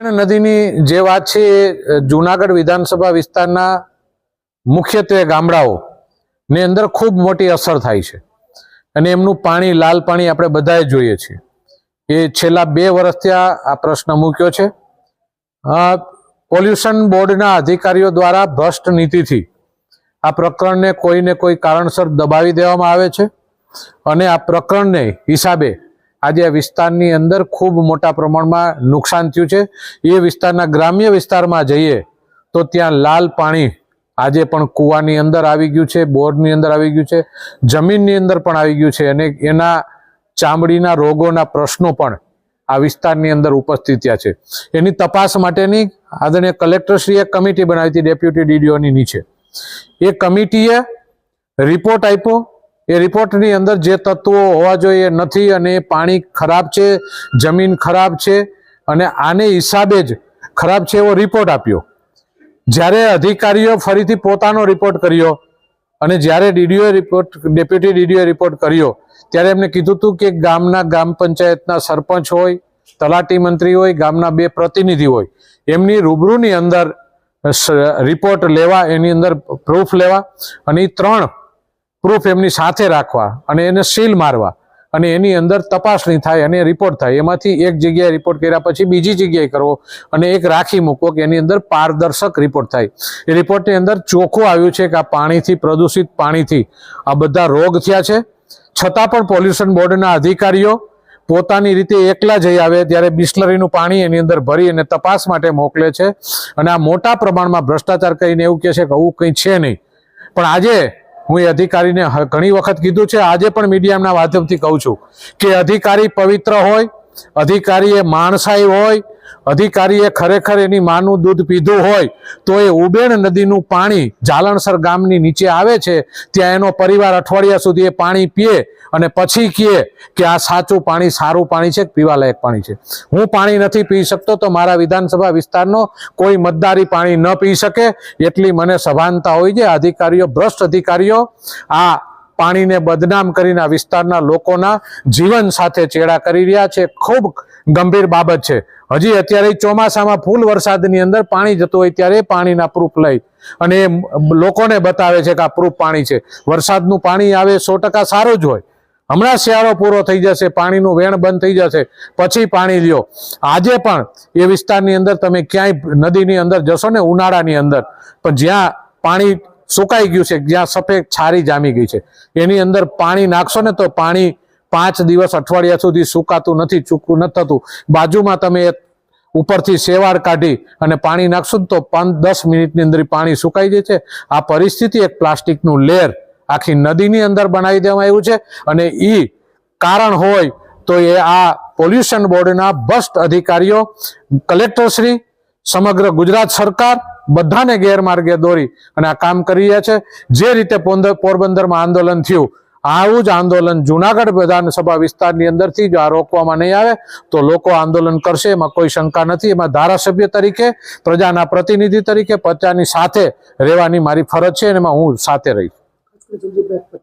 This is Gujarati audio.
નદીની જે વાત છે એ જુનાગઢ વિધાનસભા વિસ્તારના મુખ્યત્વે ગામડાઓ ની અંદર ખૂબ મોટી અસર થાય છે. અને એમનું પાણી, લાલ પાણી આપણે બધાએ જોઈએ છીએ. એ છેલ્લા બે વર્ષથી આ પ્રશ્ન મૂક્યો છે. પોલ્યુશન બોર્ડના અધિકારીઓ દ્વારા ભ્રષ્ટ નીતિથી આ પ્રકરણને કોઈને કોઈ કારણસર દબાવી દેવામાં આવે છે. અને આ પ્રકરણને હિસાબે આજે આ વિસ્તારની અંદર ખૂબ મોટા પ્રમાણમાં નુકસાન થયું છે. એ વિસ્તારના ગ્રામ્ય વિસ્તારમાં જઈએ તો ત્યાં લાલ પાણી આજે પણ કૂવાની અંદર આવી ગયું છે, બોરની અંદર આવી ગયું છે, જમીનની અંદર પણ આવી ગયું છે અને એના ચામડીના રોગોના પ્રશ્નો પણ આ વિસ્તારની અંદર ઉપસ્થિત થયા છે. એની તપાસ માટેની આદરણીય કલેક્ટરશ્રીએ કમિટી બનાવી હતી, ડેપ્યુટી ડીડીઓની નીચે. એ કમિટીએ રિપોર્ટ આપ્યો એ રિપોર્ટની અંદર જે તત્વો હોવા જોઈએ નથી અને પાણી ખરાબ છે, જમીન ખરાબ છે અને આને હિસાબે જ ખરાબ છે એવો રિપોર્ટ આપ્યો. જ્યારે અધિકારીઓ ફરીથી પોતાનો રિપોર્ટ કર્યો અને જ્યારે ડીડીઓએ રિપોર્ટ ડેપ્યુટી ડીડીઓ રિપોર્ટ કર્યો, ત્યારે એમને કીધું હતું કે ગામના ગ્રામ પંચાયતના સરપંચ હોય, તલાટી મંત્રી હોય, ગામના બે પ્રતિનિધિ હોય, એમની રૂબરૂની અંદર રિપોર્ટ લેવા, એની અંદર પ્રૂફ લેવા અને એ ત્રણ પ્રૂફ એમની સાથે રાખવા અને એને સીલ મારવા અને એની અંદર તપાસણી થાય અને રિપોર્ટ થાય. એમાંથી એક જગ્યાએ રિપોર્ટ કર્યા પછી બીજી જગ્યાએ કરવો અને એક રાખી મૂકવો કે એની અંદર પારદર્શક રિપોર્ટ થાય. એ રિપોર્ટની અંદર ચોખ્ખું આવ્યું છે કે આ પાણીથી પ્રદૂષિત પાણીથી આ બધા રોગ થયા છે. છતાં પણ પોલ્યુશન બોર્ડના અધિકારીઓ પોતાની રીતે એકલા જઈ આવે ત્યારે બિસ્લરીનું પાણી એની અંદર ભરી અને તપાસ માટે મોકલે છે. અને આ મોટા પ્રમાણમાં ભ્રષ્ટાચાર કરીને એવું કહે છે કે આવું કંઈ છે નહીં. પણ આજે હું એ અધિકારીને ઘણી વખત કીધું છે, આજે પણ મીડિયાના માધ્યમથી કહું છું કે અધિકારી પવિત્ર હોય, અધિકારીએ માણસાઈ હોય, અધિકારીએ ખરેખર એની માનું દૂધ પીધું હોય, તો એ ઉબેણ નદીનું પાણી જાલણસર ગામની નીચે આવે છે, ત્યાં એનો પરિવાર અઠવાડિયા સુધી એ પાણી પીએ અને પછી કહે કે આ સાચું પાણી સારું પાણી છે, પીવાલાયક પાણી છે. હું પાણી નથી પી શકતો તો મારા વિધાનસભા વિસ્તારનો કોઈ મતદારી પાણી ન પી શકે એટલી મને સભાનતા હોય છે. અધિકારીઓ, ભ્રષ્ટ અધિકારીઓ આ પાણીને બદનામ કરીને આ વિસ્તારના લોકોના જીવન સાથે ચેડા કરી રહ્યા છે. ખૂબ ગંભીર બાબત છે. હજી અત્યારે ચોમાસામાં ફૂલ વરસાદની અંદર પાણી જતું હોય ત્યારે પાણીના પ્રૂફ લઈ અને લોકોને બતાવે છે કે આ પ્રૂફ પાણી છે. વરસાદનું પાણી આવે સો સારું જ હોય. હમણાં શિયાળો પૂરો થઈ જશે, પાણીનું વેણ બંધ થઈ જશે, પછી પાણી લ્યો. આજે પણ એ વિસ્તારની અંદર તમે ક્યાંય નદીની અંદર જશો ને, ઉનાળાની અંદર, પણ જ્યાં પાણી સુકાઈ ગયું છે, જ્યાં સફેદ છારી જામી ગઈ છે, એની અંદર પાણી નાખશો ને તો પાણી પાંચ દિવસ અઠવાડિયા સુધી સુકાતું નથી, ચૂકવું નથી થતું. બાજુમાં તમે ઉપરથી શેવાળ કાઢી અને પાણી નાખશો તો પાંચ દસ મિનિટની અંદર પાણી સુકાઈ જાય છે. આ પરિસ્થિતિ એક પ્લાસ્ટિકનું લેર આખી નદીની અંદર બનાવી દેવામાં આવ્યું છે અને એ કારણ હોય તો એ આ પોલ્યુશન બોર્ડના ભ્રષ્ટ અધિકારીઓ કલેક્ટરશ્રી સમગ્ર ગુજરાત સરકાર બધાને ગેરમાર્ગે દોરી અને આ કામ કરી રહ્યા છે. જે રીતે પોરબંદરમાં આંદોલન થયું, આવું જ આંદોલન જુનાગઢ વિધાનસભા વિસ્તારની અંદરથી જો આ રોકવામાં નહીં આવે, તો લોકો આંદોલન કરશે, એમાં કોઈ શંકા નથી. એમાં ધારાસભ્ય તરીકે, પ્રજાના પ્રતિનિધિ તરીકે પ્રજાની સાથે રહેવાની મારી ફરજ છે અને એમાં હું સાથે રહીશ spiritual